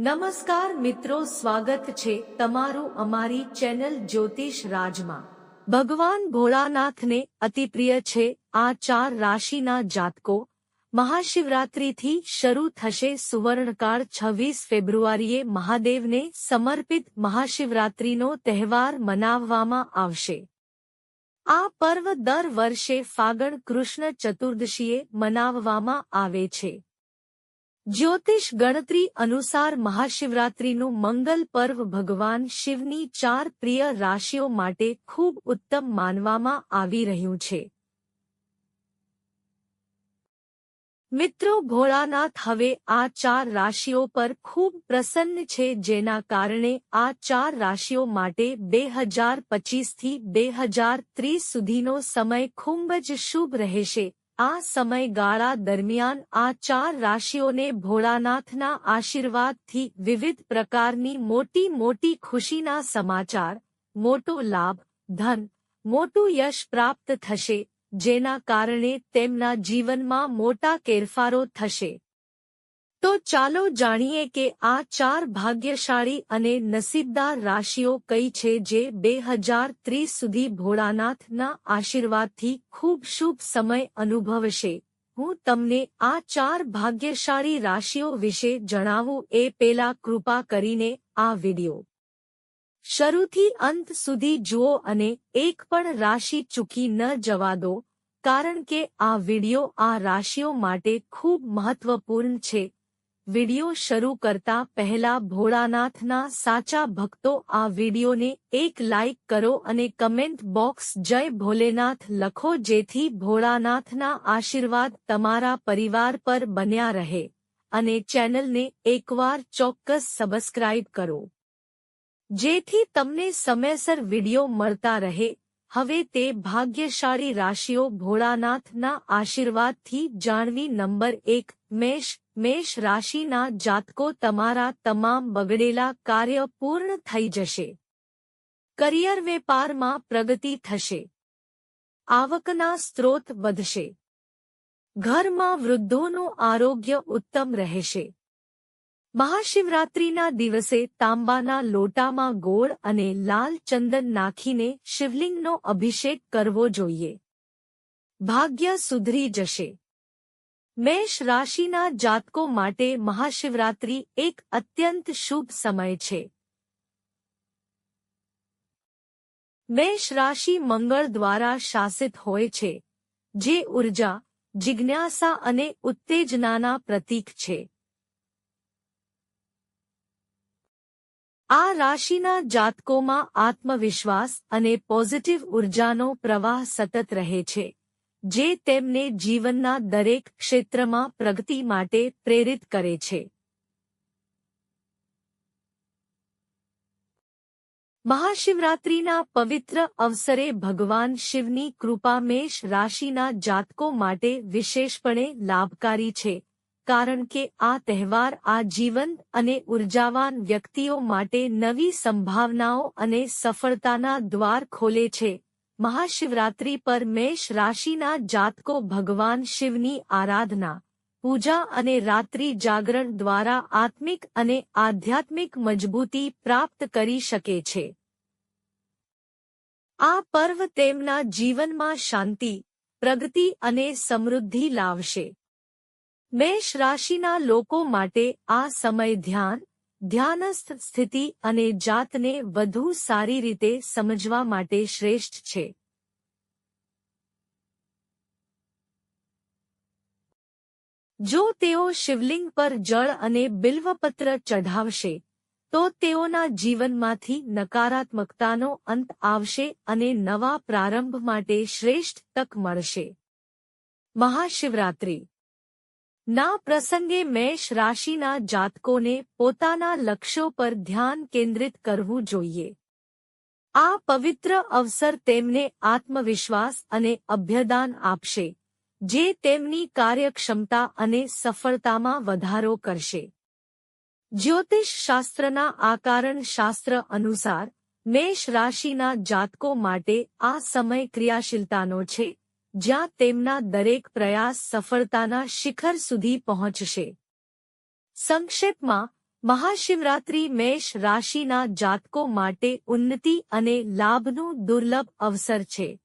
નમસ્કાર મિત્રો, સ્વાગત છે તમારું અમારી ચેનલ જ્યોતિષ રાજમાં. ભગવાન ભોળાનાથને અતિપ્રિય છે આ ચાર રાશિના જાતકો. મહાશિવરાત્રિથી શરૂ થશે સુવર્ણકાળ છવ્વીસ ફેબ્રુઆરીએ મહાદેવને સમર્પિત મહાશિવરાત્રિનો તહેવાર મનાવવામાં આવશે. આ પર્વ દર વર્ષે ફાગણ કૃષ્ણ ચતુર્દશીએ મનાવવામાં આવે છે. જ્યોતિષ ગણતરી અનુસાર મહાશિવરાત્રિનું મંગલ પર્વ ભગવાન શિવની ચાર પ્રિય રાશિઓ માટે ખૂબ ઉત્તમ માનવામાં આવી રહ્યું છે. મિત્રો, ભોળાનાથ હવે આ ચાર રાશિઓ પર ખૂબ પ્રસન્ન છે, જેના કારણે આ ચાર રાશિઓ માટે બે હજાર પચીસથી બે હજાર ત્રીસ સુધીનો સમય ખૂબ જ શુભ રહેશે. આ સમયગાળા દરમિયાન આ ચાર રાશિઓને ભોળાનાથના આશીર્વાદથી વિવિધ પ્રકારની મોટી મોટી ખુશીના સમાચાર, મોટો લાભ, ધન, મોટું યશ પ્રાપ્ત થશે, જેના કારણે તેમના જીવનમાં મોટા ફેરફારો થશે. તો ચાલો જાણીએ કે આ ચાર ભાગ્યશાળી અને નસીબદાર રાશિઓ કઈ છે જે બે હજાર ત્રીસ સુધી ભોળાનાથના આશીર્વાદથી ખૂબ શુભ સમય અનુભવશે. હું તમને આ ચાર ભાગ્યશાળી રાશિઓ વિશે જણાવું એ પેલા કૃપા કરીને આ વિડિયો. શરૂથી અંત સુધી જુઓ અને એક પણ રાશિ ચૂકી ન જવા દો, કારણ કે આ વિડિયો આ રાશિઓ માટે ખૂબ મહત્વપૂર્ણ છે. વિડિયો શરૂ કરતા પહેલા ભોળાનાથના સાચા ભક્તો આ વિડિયોને એક લાઇક કરો અને કમેન્ટ બોક્સ જય ભોલેનાથ લખો જેથી ભોળાનાથના આશીર્વાદ તમારા પરિવાર પર બન્યા રહે. અને ચેનલને એકવાર ચોક્કસ સબસ્ક્રાઇબ કરો. જેથી તમને સમયસર વિડિયો મળતા રહે. હવે તે ભાગ્યશાળી રાશિઓ ભોળાનાથના આશીર્વાદથી જાણવી નંબર એક મેષ મેષ રાશિના જાતકો તમારા તમામ બગડેલા કાર્ય પૂર્ણ થઈ જશે. કરિયર વેપારમાં પ્રગતિ થશે. આવકના સ્ત્રોત વધશે. ઘરમાં વૃદ્ધોનું આરોગ્ય ઉત્તમ રહેશે. મહાશિવરાત્રિના દિવસે તાંબાના લોટામાં ગોળ અને લાલ ચંદન નાખીને શિવલિંગનો અભિષેક કરવો જોઈએ. ભાગ્ય સુધરી જશે. મેષ રાશિના જાતકો માટે મહાશિવરાત્રિ એક અત્યંત શુભ સમય છે. મેષ રાશિ મંગળ દ્વારા શાસિત હોય છે, જે ઊર્જા, જિજ્ઞાસા અને ઉત્તેજનાના પ્રતીક છે. આ રાશિના જાતકોમાં આત્મવિશ્વાસ અને પોઝિટિવ ઉર્જાનો પ્રવાહ સતત રહે છે. જે તેમને જીવનના દરેક ક્ષેત્રમાં પ્રગતિ માટે પ્રેરિત કરે છે. મહાશિવરાત્રિના પવિત્ર અવસરે ભગવાન શિવની કૃપા મેષ રાશિના જાતકો માટે વિશેષપણે લાભકારી છે, કારણ કે આ તહેવાર આ જીવન અને ઉર્જાવાન વ્યક્તિઓ માટે નવી સંભાવનાઓ અને સફળતાના દ્વાર ખોલે છે. મહાશિવરાત્રિ પર મેષ રાશિના જાતકો ભગવાન શિવની આરાધના, પૂજા અને રાત્રિ જાગરણ દ્વારા આત્મિક અને આધ્યાત્મિક મજબૂતી પ્રાપ્ત કરી શકે છે. આ પર્વ તેમના જીવનમાં શાંતિ, પ્રગતિ અને સમૃદ્ધિ લાવશે. મેષ રાશિના લોકો માટે આ સમય ધ્યાન ધ્યાનસ્થ સ્થિતિ અને જાતને વધુ સારી રીતે સમજવા માટે શ્રેષ્ઠ છે. જો તેઓ શિવલિંગ પર જળ અને બિલ્વપત્ર ચઢાવશે, તો તેઓના જીવનમાંથી નકારાત્મકતાનો અંત આવશે અને નવા પ્રારંભ માટે શ્રેષ્ઠ તક મળશે. મહાશિવરાત્રી ના પ્રસંગે મેષ રાશિના જાતકોને પોતાના લક્ષ્યો પર ધ્યાન કેન્દ્રિત કરવું જોઈએ. આ પવિત્ર અવસર તેમને આત્મવિશ્વાસ અને અભ્યદાન આપશે, જે તેમની કાર્યક્ષમતા અને સફળતામાં વધારો કરશે. જ્યોતિષ શાસ્ત્રના આકારણ શાસ્ત્ર અનુસાર, મેષ રાશિના જાતકો માટે આ સમય ક્રિયાશીલતાનો છે. જ્યાં તેમના દરેક પ્રયાસ સફળતાના શિખર સુધી પહોંચશે. સંક્ષેપમાં, મહાશિવરાત્રિ મેષ રાશિના જાતકો માટે ઉન્નતિ અને લાભનું દુર્લભ અવસર છે.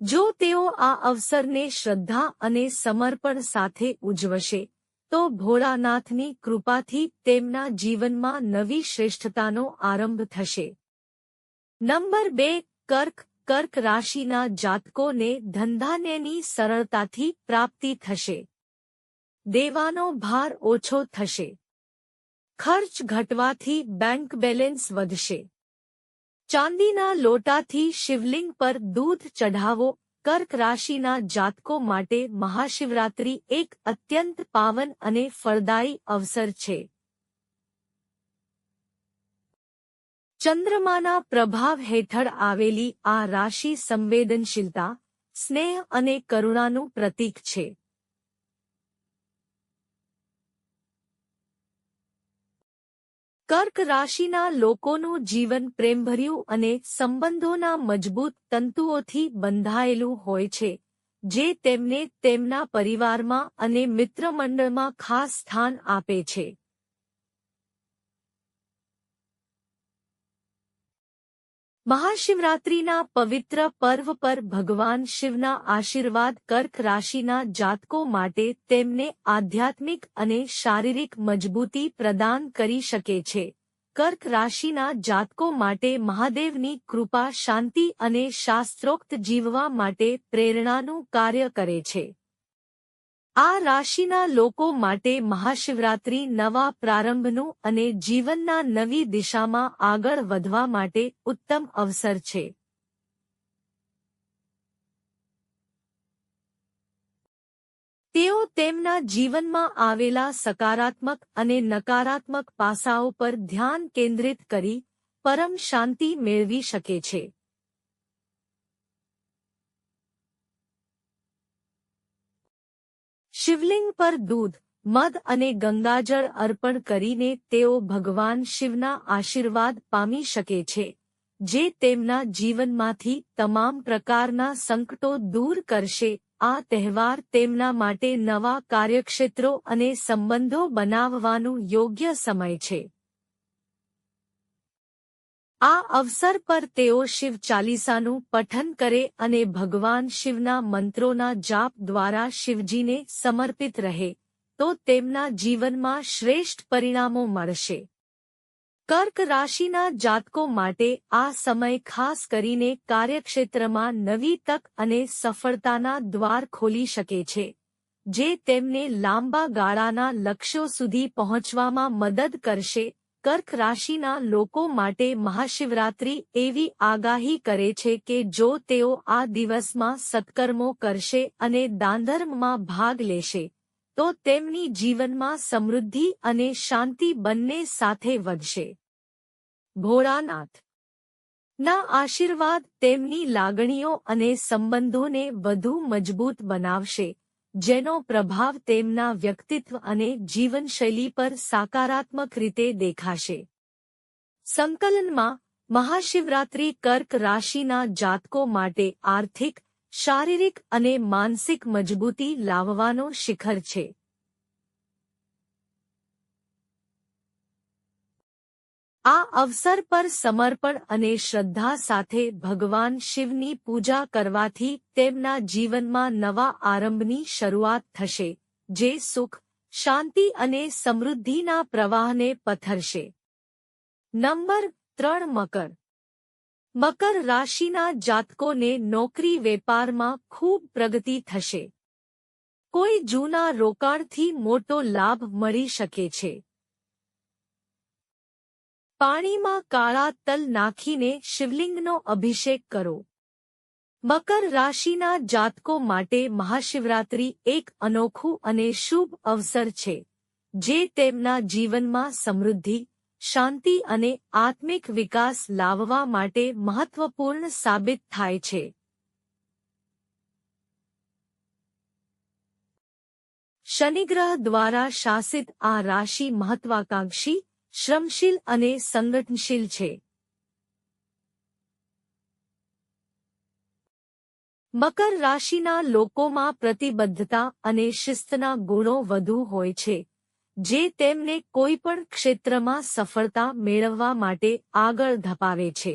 જો તેઓ આ અવસરને શ્રદ્ધા અને સમર્પણ સાથે ઉજવશે, તો ભોળાનાથની કૃપાથી તેમના જીવનમાં નવી શ્રેષ્ઠતાનો આરંભ થશે. નંબર બે, કર્ક કર્ક રાશિના જાતકોને ધંધાનેની સરળતાથી પ્રાપ્તિ થશે. દેવાનો ભાર ઓછો થશે. ખર્ચ ઘટવાથી બેંક બેલેન્સ વધશે. ચાંદીના લોટાથી શિવલિંગ પર દૂધ ચઢાવો. કર્ક રાશિના જાતકો માટે મહાશિવરાત્રિ એક અત્યંત પાવન અને ફળદાયી અવસર છે. ચંદ્રમાના પ્રભાવ હેઠળ આવેલી આ રાશિ સંવેદનશીલતા, સ્નેહ અને કરુણાનું પ્રતીક છે. કર્ક રાશિના લોકોનું જીવન પ્રેમભર્યું અને સંબંધોના મજબૂત તંતુઓથી બંધાયેલું હોય છે, જે તેમને તેમના પરિવારમાં અને મિત્રમંડળમાં ખાસ સ્થાન આપે છે. મહાશિવરાત્રિના પવિત્ર પર્વ પર ભગવાન શિવના આશીર્વાદ કર્ક રાશિના જાતકો માટે તેમને આધ્યાત્મિક અને શારીરિક મજબૂતી પ્રદાન કરી શકે છે. કર્ક રાશિના જાતકો માટે મહાદેવની કૃપા શાંતિ અને શાસ્ત્રોક્ત જીવવા માટે પ્રેરણાનું કાર્ય કરે છે. આ રાશિના લોકો માટે મહાશિવરાત્રિ નવા પ્રારંભનું અને જીવનના નવી દિશામાં આગળ વધવા માટે ઉત્તમ અવસર છે. તેઓ તેમના જીવનમાં આવેલા સકારાત્મક અને નકારાત્મક પાસાઓ પર ધ્યાન કેન્દ્રિત કરી પરમ શાંતિ મેળવી શકે છે. શિવલિંગ પર દૂધ, મધ અને ગંગાજળ અર્પણ કરીને તેઓ ભગવાન શિવના આશીર્વાદ પામી શકે છે, જે તેમના જીવનમાંથી તમામ પ્રકારના સંકટો દૂર કરશે. આ તહેવાર તેમના માટે નવા કાર્યક્ષેત્રો અને સંબંધો બનાવવાનું યોગ્ય સમય છે. આ અવસર પર તેઓ શિવ ચાલીસાનું પઠન કરે અને ભગવાન શિવના મંત્રોના જાપ દ્વારા શિવજીને સમર્પિત રહે, તો તેમના જીવનમાં શ્રેષ્ઠ પરિણામો મળશે. કર્ક રાશિના જાતકો માટે આ સમય ખાસ કરીને કાર્યક્ષેત્રમાં નવી તક અને સફળતાના દ્વાર ખોલી શકે છે, જે તેમને લાંબા ગાળાના લક્ષ્યો સુધી પહોંચવામાં મદદ કરશે કર્ક રાશિના લોકો માટે મહાશિવરાત્રિ એવી આગાહી કરે છે કે જો તેઓ આ દિવસમાં સત્કર્મો કરશે અને દાનધર્મમાં ભાગ લેશે, તો તેમની જીવનમાં સમૃદ્ધિ અને શાંતિ બંને સાથે વધશે. ભોળાનાથ ના આશીર્વાદ તેમની લાગણીઓ અને સંબંધોને વધુ મજબૂત બનાવશે. જેનો પ્રભાવ તેમના વ્યક્તિત્વ અને જીવનશૈલી પર સકારાત્મક રીતે દેખાશે. સંકલનમાં, મહાશિવરાત્રિ કર્ક રાશિના જાતકો માટે આર્થિક, શારીરિક અને માનસિક મજબૂતી લાવવાનો શિખર છે. આ અવસર પર સમર્પણ અને શ્રદ્ધા સાથે ભગવાન શિવની પૂજા કરવાથી તેમના જીવનમાં નવા આરંભની શરૂઆત થશે, જે સુખ, શાંતિ અને સમૃદ્ધિના પ્રવાહને પથરશે. નંબર ત્રણ મકર. મકર રાશિના જાતકોને નોકરી વેપારમાં ખૂબ પ્રગતિ થશે. કોઈ જૂના રોકાણથી મોટો લાભ મળી શકે છે. પાણીમાં કાળા તલ નાખીને શિવલિંગનો અભિષેક કરો. મકર રાશિના જાતકો માટે મહાશિવરાત્રિ એક અનોખું અને શુભ અવસર છે, જે તેમના જીવનમાં સમૃદ્ધિ, શાંતિ અને આત્મિક વિકાસ લાવવા માટે મહત્વપૂર્ણ સાબિત થાય છે. શનિગ્રહ દ્વારા શાસિત આ રાશિ મહત્વાકાંક્ષી શ્રમશીલ અને સંગઠનશીલ છે. મકર રાશિના લોકોમાં પ્રતિબદ્ધતા અને શિસ્તના ગુણો વધુ હોય છે, જે તેમને કોઈપણ ક્ષેત્રમાં સફળતા મેળવવા માટે આગળ ધપાવે છે.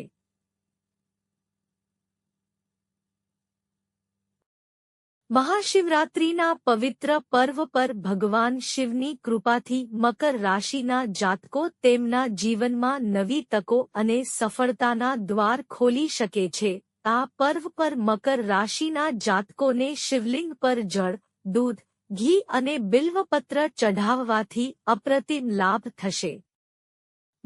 મહાશિવરાત્રિના પવિત્ર પર્વ પર ભગવાન શિવની કૃપાથી મકર રાશિના જાતકો તેમના જીવનમાં નવી તકો અને સફળતાના દ્વાર ખોલી શકે છે. આ પર્વ પર મકર રાશિના જાતકોને શિવલિંગ પર જળ, દૂધ, ઘી અને બિલ્વપત્ર ચઢાવવાથી અપ્રતિમ લાભ થશે.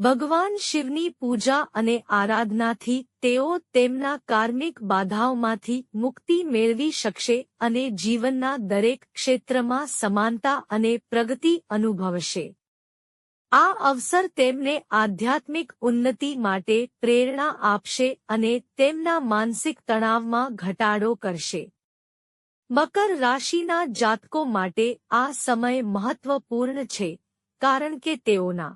ભગવાન શિવની પૂજા અને આરાધનાથી તેઓ તેમના કાર્મિક બાધાઓમાંથી મુક્તિ મેળવી શકશે અને જીવનના દરેક ક્ષેત્રમાં સમાનતા અને પ્રગતિ અનુભવશે. આ અવસર તેમને આધ્યાત્મિક ઉન્નતિ માટે પ્રેરણા આપશે અને તેમના માનસિક તણાવમાં ઘટાડો કરશે. મકર રાશિના જાતકો માટે આ સમય મહત્વપૂર્ણ છે, કારણ કે તેઓના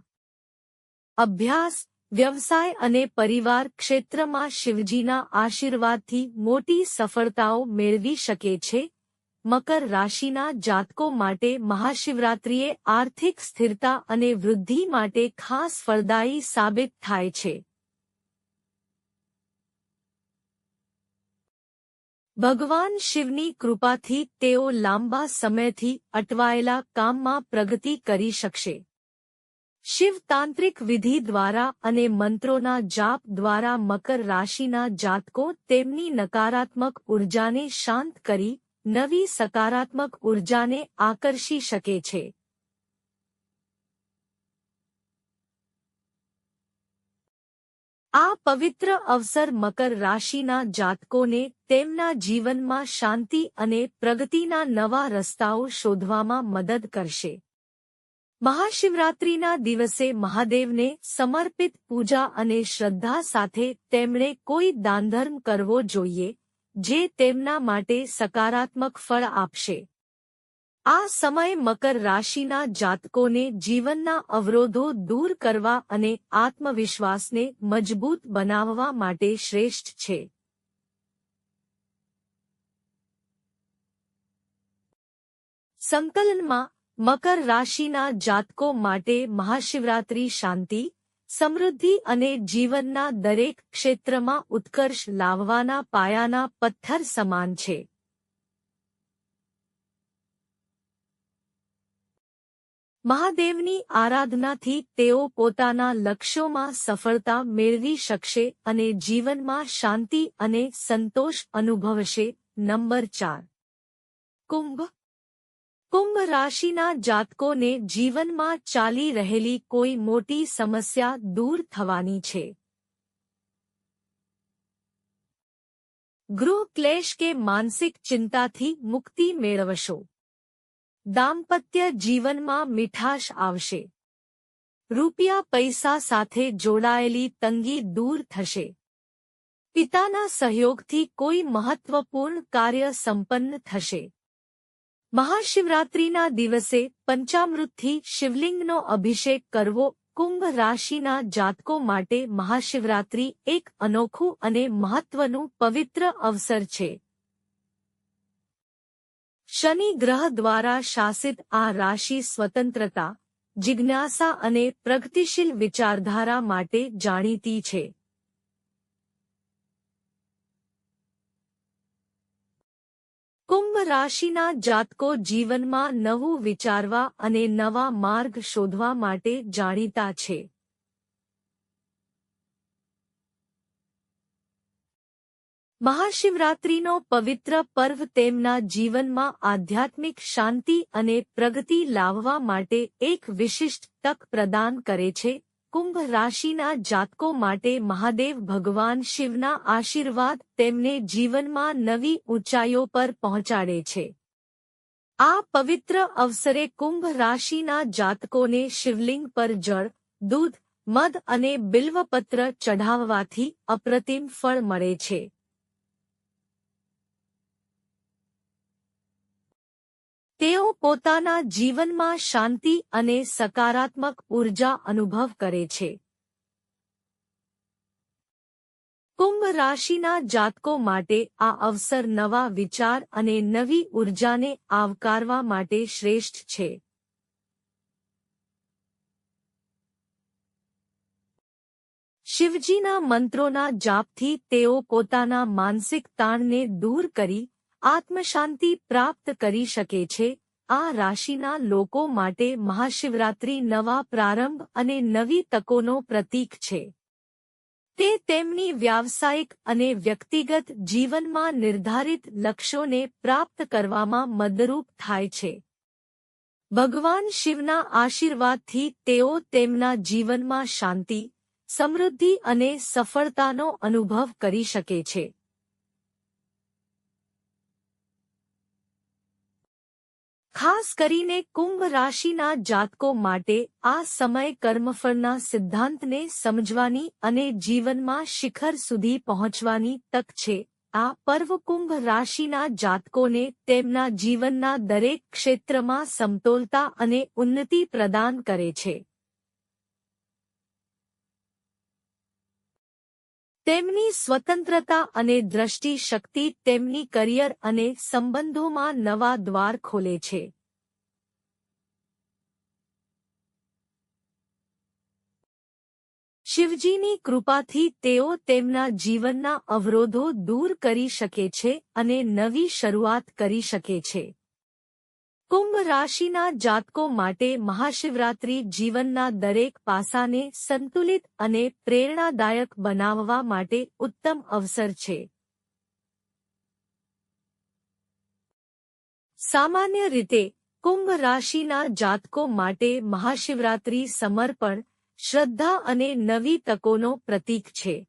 અભ્યાસ, વ્યવસાય અને પરિવાર ક્ષેત્રમાં શિવજીના આશીર્વાદથી મોટી સફળતાઓ મેળવી શકે છે. મકર રાશિના જાતકો માટે મહાશિવરાત્રિએ આર્થિક સ્થિરતા અને વૃદ્ધિ માટે ખાસ ફળદાયી સાબિત થાય છે. ભગવાન શિવની કૃપાથી તેઓ લાંબા સમયથી અટવાયેલા કામમાં પ્રગતિ કરી શકશે. શિવ તાંત્રિક વિધિ દ્વારા અને મંત્રોના જાપ દ્વારા મકર રાશિના જાતકો તેમની નકારાત્મક ઉર્જાને શાંત કરી, નવી સકારાત્મક ઉર્જાને આકર્ષી શકે છે. આ પવિત્ર અવસર મકર રાશિના જાતકોને તેમના જીવનમાં શાંતિ અને પ્રગતિના નવા રસ્તાઓ શોધવામાં મદદ કરશે. મહાશિવરાત્રિના દિવસે મહાદેવને સમર્પિત પૂજા અને શ્રદ્ધા સાથે તેમણે કોઈ દાનધર્મ કરવો જોઈએ, જે તેમના માટે સકારાત્મક ફળ આપશે. આ સમય મકર રાશિના જાતકોને જીવનના અવરોધો દૂર કરવા અને આત્મવિશ્વાસને મજબૂત બનાવવા માટે શ્રેષ્ઠ છે. સંકલનમાં મકર રાશિના જાતકો માટે મહાશિવરાત્રિ શાંતિ, સમૃદ્ધિ અને જીવનના દરેક ક્ષેત્રમાં ઉત્કર્ષ લાવવાના પાયાના પથ્થર સમાન છે. મહાદેવની આરાધનાથી તેઓ પોતાના લક્ષ્યોમાં સફળતા મેળવી શકશે અને જીવનમાં શાંતિ અને સંતોષ અનુભવશે. નંબર ચાર. કુંભ કુંભ રાશિના જાતકોને જીવનમાં ચાલી રહેલી કોઈ મોટી સમસ્યા દૂર થવાની છે. ગૃહ ક્લેશ કે માનસિક ચિંતાથી મુક્તિ મેળવશો. દાંપત્ય જીવનમાં મીઠાશ આવશે. રૂપિયા પૈસા સાથે જોડાયેલી તંગી દૂર થશે. પિતાના સહયોગથી કોઈ મહત્વપૂર્ણ કાર્ય સંપન્ન થશે. મહાશિવરાત્રિના દિવસે પંચામૃતથી શિવલિંગનો અભિષેક કરવો કુંભ રાશિના જાતકો માટે મહાશિવરાત્રિ એક અનોખું અને મહત્વનું પવિત્ર અવસર છે. શનિ ગ્રહ દ્વારા શાસિત આ રાશિ સ્વતંત્રતા, જિજ્ઞાસા અને પ્રગતિશીલ વિચારધારા માટે જાણીતી છે. રાશિના જાતકો જીવનમાં નવું વિચારવા અને નવા માર્ગ શોધવા માટે જાણીતા છે. મહાશિવરાત્રિનો પવિત્ર પર્વ તેમના જીવનમાં આધ્યાત્મિક શાંતિ અને પ્રગતિ લાવવા માટે એક વિશિષ્ટ તક પ્રદાન કરે છે. કુંભ રાશિના જાતકો માટે મહાદેવ ભગવાન શિવના આશીર્વાદ તેમને જીવનમાં નવી ઊંચાઈઓ પર પહોંચાડે છે. આ પવિત્ર અવસરે કુંભ રાશિના જાતકોને શિવલિંગ પર જળ, દૂધ, મધ અને બિલ્વપત્ર ચઢાવવાથી અપ્રતિમ ફળ મળે છે. તેઓ પોતાના જીવનમાં શાંતિ અને સકારાત્મક ઊર્જા અનુભવ કરે છે. કુંભ રાશિના જાતકો માટે આ અવસર નવા વિચાર અને નવી ઉર્જાને આવકારવા માટે શ્રેષ્ઠ છે. શિવજીના મંત્રોના જાપથી તેઓ પોતાના માનસિક તાણને દૂર કરી આત્મશાંતિ પ્રાપ્ત કરી શકે છે. આ રાશિના લોકો માટે મહાશિવરાત્રિ નવા પ્રારંભ અને નવી તકોનો પ્રતીક છે. તે તેમની વ્યાવસાયિક અને વ્યક્તિગત જીવનમાં નિર્ધારિત લક્ષ્યોને પ્રાપ્ત કરવામાં મદરૂપ થાય છે. ભગવાન શિવના આશીર્વાદથી તેઓ તેમના જીવનમાં શાંતિ, સમૃદ્ધિ અને સફળતાનો અનુભવ કરી શકે છે. ખાસ કરીને કુંભ રાશિના જાતકો માટે આ સમય કર્મફળના સિદ્ધાંતને સમજવાની અને જીવનમાં શિખર સુધી પહોંચવાની તક છે. આ પર્વ કુંભ રાશિના જાતકોને તેમના જીવનના દરેક ક્ષેત્રમાં સમતોલતા અને ઉન્નતિ પ્રદાન કરે છે. તેમની સ્વતંત્રતા અને દ્રષ્ટિ શક્તિ તેમની કરિયર અને સંબંધોમાં નવા દ્વાર ખોલે છે. શિવજીની કૃપાથી તેઓ તેમના જીવનના અવરોધો દૂર કરી શકે છે અને નવી શરૂઆત કરી શકે છે. કુંભ રાશિના જાતકો માટે મહાશિવરાત્રિ જીવનના દરેક પાસાને સંતુલિત અને પ્રેરણાદાયક બનાવવા માટે ઉત્તમ અવસર છે. સામાન્ય રીતે, કુંભ રાશિના જાતકો માટે મહાશિવરાત્રિ સમર્પણ, શ્રદ્ધા અને નવી તકોનો પ્રતીક છે.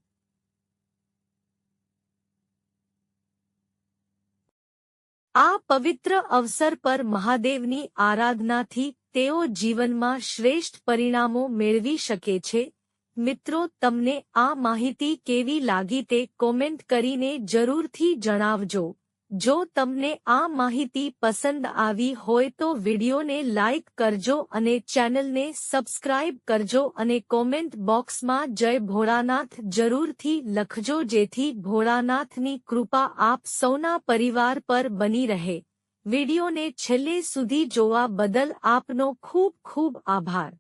આ પવિત્ર અવસર પર મહાદેવની આરાધનાથી તેઓ જીવનમાં શ્રેષ્ઠ પરિણામો મેળવી શકે છે. મિત્રો, તમને આ માહિતી કેવી લાગી તે કોમેન્ટ કરીને જરૂરથી જણાવજો. જો તમને આ માહિતી પસંદ આવી હોય તો વિડિયોને લાઇક કરજો અને ચેનલને સબસ્ક્રાઇબ કરજો અને કોમેન્ટ બોક્સમાં જય ભોળાનાથ જરૂરથી લખજો જેથી ભોળાનાથની કૃપા આપ સૌના પરિવાર પર બની રહે. વિડિયોને છેલ્લે સુધી જોવા બદલ આપનો ખૂબ ખૂબ આભાર.